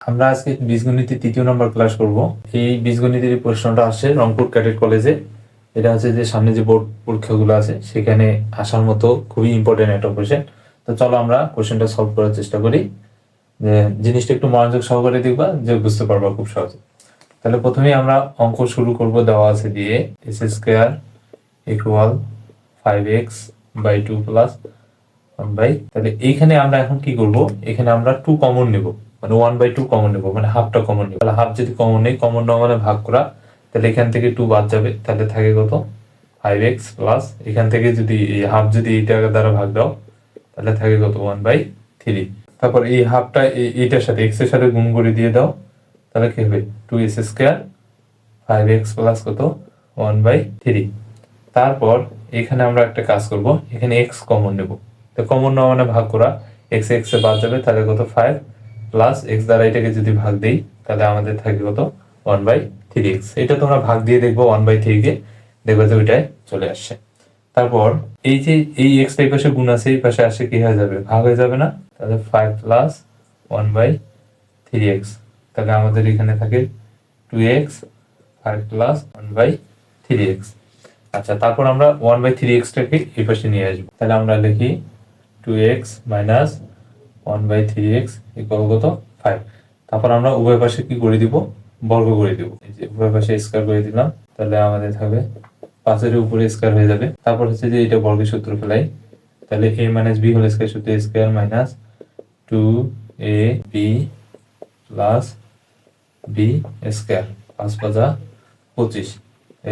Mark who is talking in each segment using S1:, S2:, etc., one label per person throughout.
S1: আমরা আজকে বীজগণিতের তৃতীয় নম্বর ক্লাস করব। এই বীজগণিতের প্রশ্নটা আসছে রংপুর ক্যাডেট কলেজে। এটা হচ্ছে যে সামনে যে বোর্ড পরীক্ষাগুলো আছে, সেখানে আসার মতো খুবই ইম্পর্টেন্ট একটা কোশ্চেন তো চলো আমরা কোশ্চেনটা সলভ করার চেষ্টা করি। যে জিনিসটা একটু মনোযোগ সহকারে দেখবা যে বুঝতে পারবা খুব সহজে। তাহলে প্রথমেই আমরা অঙ্ক শুরু করব দেওয়া আছে দিয়ে। S square equal five X by two plus by তাহলে এইখানে আমরা এখন কি করব? এখানে আমরা টু কমন নেব। মানে ওয়ান বাই টু কমন নেব মানে হাফটা কমন নেব। তাহলে হাফ যদি কমন নেই কমন নেওয়া মানে ভাগ করা, তাহলে এখান থেকে টু বাদ যাবে। তাহলে থাকে কত? ফাইভ এক্স প্লাস এখান থেকে যদি এই হাফ যদি এইটা দ্বারা ভাগ দাও, তাহলে থাকে কত? ওয়ান বাই থ্রি তারপর এই হাফটা এইটার সাথে এক্সের সাথে গুণ করে দিয়ে দাও, তাহলে কি হবে? Two S square five X plus কত? ওয়ান বাই থ্রি তারপর এখানে আমরা একটা কাজ করব, এখানে এক্স কমন নেব। তো কমন নেওয়া মানে ভাগ করা এক্স এক্স এ বাদ যাবে, তাহলে কত? ফাইভ প্লাস এক্স দ্বারা এটাকে যদি ভাগ দিই, তাহলে আমাদের থাকে কত? ওয়ান বাই থ্রি এক্স এটা তোমরা ভাগ দিয়ে দেখব ওয়ান বাই থ্রি কে। দেখবে যে ওইটাই চলে আসছে। তারপর এই যে এই এক্স এই পাশে গুণ আছে, এই পাশে আসে কি হয়ে যাবে? ভাগ হয়ে যাবে না? তাহলে five plus one by three X তাহলে আমাদের এখানে থাকে two X five plus one by three X আচ্ছা তারপর আমরা ওয়ান বাই থ্রি এক্সটাকে এই পাশে নিয়ে আসব। তাহলে আমরা লিখি two X minus one by three X equal কত? ফাইভ তারপর আমরা উভয় পাশে কি করে দিব? বর্গ করে দিব। এই যে উভয় পাশে স্কোয়ার করে দিলাম, তাহলে আমাদের থাকবে পাঁচের উপরে স্কোয়ার হয়ে যাবে। তারপর হচ্ছে যে এটা বর্গের সূত্র ফেলাই, তাহলে A minus B whole square সূত্র square minus two A B plus B square পাঁচ পাঁচা পঁচিশ।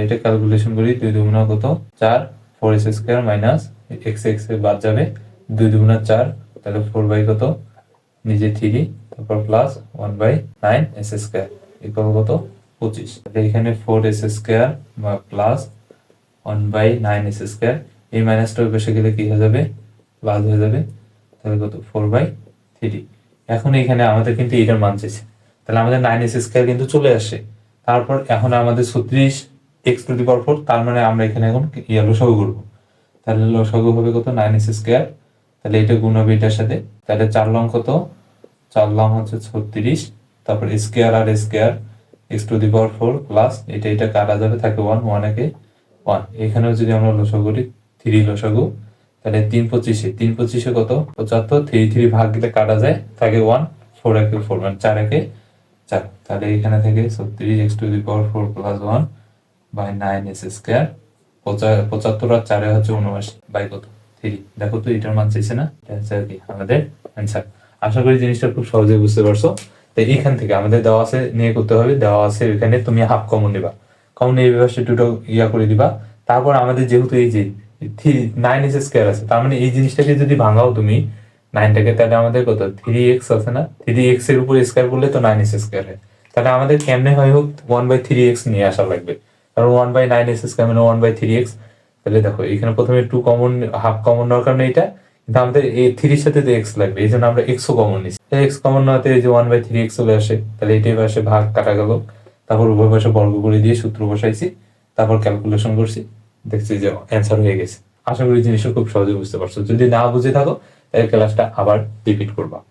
S1: এটা ক্যালকুলেশন করি, দুই দুগুণা কত? চার four S square minus X X এ বাদ যাবে, দুই দুগুণা চার তাহলে ফোর বাই কত? নিজে থ্রি তারপর plus one by nine S square equal কত? পঁচিশ। এখানে ফোর এস স্কোয়ার বা plus one by nine S square এই মাইনাসটা ওই পাশে গেলে কি হয়ে যাবে? প্লাস হয়ে যাবে। তাহলে কত? ফোর বাই থ্রি এখন এখানে আমাদের কিন্তু এটার মান চেয়েছে তাহলে আমাদের নাইন এস স্কোয়ার কিন্তু চলে আসে। তারপর এখন আমাদের ছত্রিশ X to the power four তার মানে আমরা এখানে এখন ইয়া লসাগু করব। তাহলে লসাগু হবে কত? নাইন এস স্কোয়ার তাহলে এটা গুণ হবে এটার সাথে। তাহলে চার লং কত? চার লং হচ্ছে ছত্রিশ। তারপর square R square X to the power four plus এটা এটা কাটা যাবে থাকে? ওয়ান ওয়ান একে ওয়ান এখানেও যদি আমরা লসাগু করি থ্রি লসাগু, তাহলে তিন পঁচিশে। তিন পঁচিশে কত? পঁচাত্তর। থ্রি থ্রি ভাগ দিলে কাটা যায় থাকে? ওয়ান ফোর একে ফোর মানে চার একে চার। তাহলে এখানে থেকে ছত্রিশ X to the power four plus one by nine S square পঁচাত্তর আর চারে হচ্ছে উনআশি। বাই কত? থ্রি দেখো তো এটার মান চাইছে না? এটা কি আমাদের অ্যান্সার আশা করি জিনিসটা খুব সহজে বুঝতে পারছ। তো এখান থেকে আমাদের দেওয়া আছে, নিয়ে করতে হবে। দেওয়া আছে এখানে তুমি হাফ কমন নিবা। কমন নিয়ে এভাবে দুটো ইয়া করে দিবা। তারপর আমাদের যেহেতু এই যে থ্রি নাইন এস স্কোয়ার আছে, তার মানে এই জিনিসটাকে যদি ভাঙাও তুমি নাইনটাকে তাহলে আমাদের কত? থ্রি এক্স আছে না? থ্রি এক্সের উপর স্কোয়ার করলে তো নাইন এস স্কোয়ার হয়। তাহলে আমাদের কেমনে হয় হোক ওয়ান বাই থ্রি এক্স নিয়ে আসা লাগবে। কারণ one by nine S square মানে ওয়ান বাই থ্রি এক্স তাহলে দেখো, এখানে প্রথমে টু কমন হাফ কমন নেওয়ার কারণে এটা, কিন্তু আমাদের এই থ্রির সাথে তো এক্স লাগবে, এই জন্য আমরা এক্সও কমন নিচ্ছি। এক্স কমন নেওয়াতে যে ওয়ান বাই থ্রি এক্স চলে আসে, তাহলে এটাই পাশে ভাগ, কাটা গেল। তারপর উভয় পাশে বর্গ করে দিয়ে সূত্র বসাইছি, তারপর ক্যালকুলেশন করছি, দেখছি যে অ্যান্সার হয়ে গেছে। আশা করি জিনিসটা খুব সহজে বুঝতে পারছ। যদি না বুঝে থাকো, তাহলে ক্লাসটা আবার রিপিট করবা।